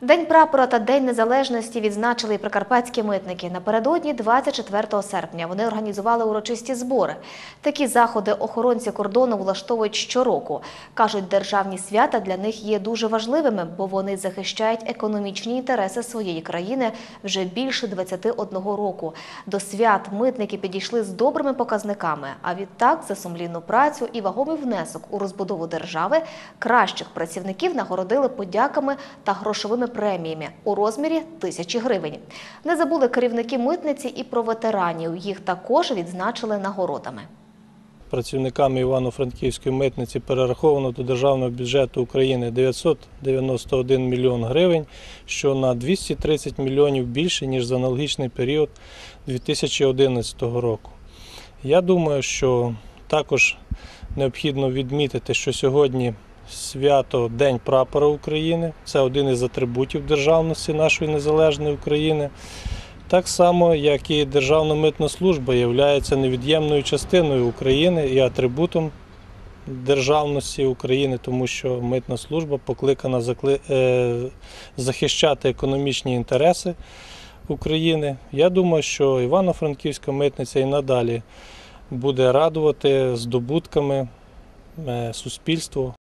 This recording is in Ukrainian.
День прапора та День незалежності відзначили і прикарпатські митники. Напередодні 24 серпня вони організували урочисті збори. Такі заходи охоронці кордону влаштовують щороку. Кажуть, державні свята для них є дуже важливими, бо вони захищають економічні інтереси своєї країни вже більше 21 року. До свят митники підійшли з добрими показниками. А відтак за сумлінну працю і вагомий внесок у розбудову держави кращих працівників нагородили подяками та грошовими преміями у розмірі тисячі гривень. Не забули керівники митниці і про ветеранів. Їх також відзначили нагородами. Працівниками Івано-Франківської митниці перераховано до державного бюджету України 991 мільйон гривень, що на 230 мільйонів більше, ніж за аналогічний період 2011 року. Я думаю, що також необхідно відмітити, що сьогодні свято День прапора України. Це один із атрибутів державності нашої незалежної України. Так само, як і Державна митна служба є невід'ємною частиною України і атрибутом державності України, тому що митна служба покликана е, захищати економічні інтереси України. Я думаю, що Івано-Франківська митниця і надалі буде радувати здобутками е, суспільство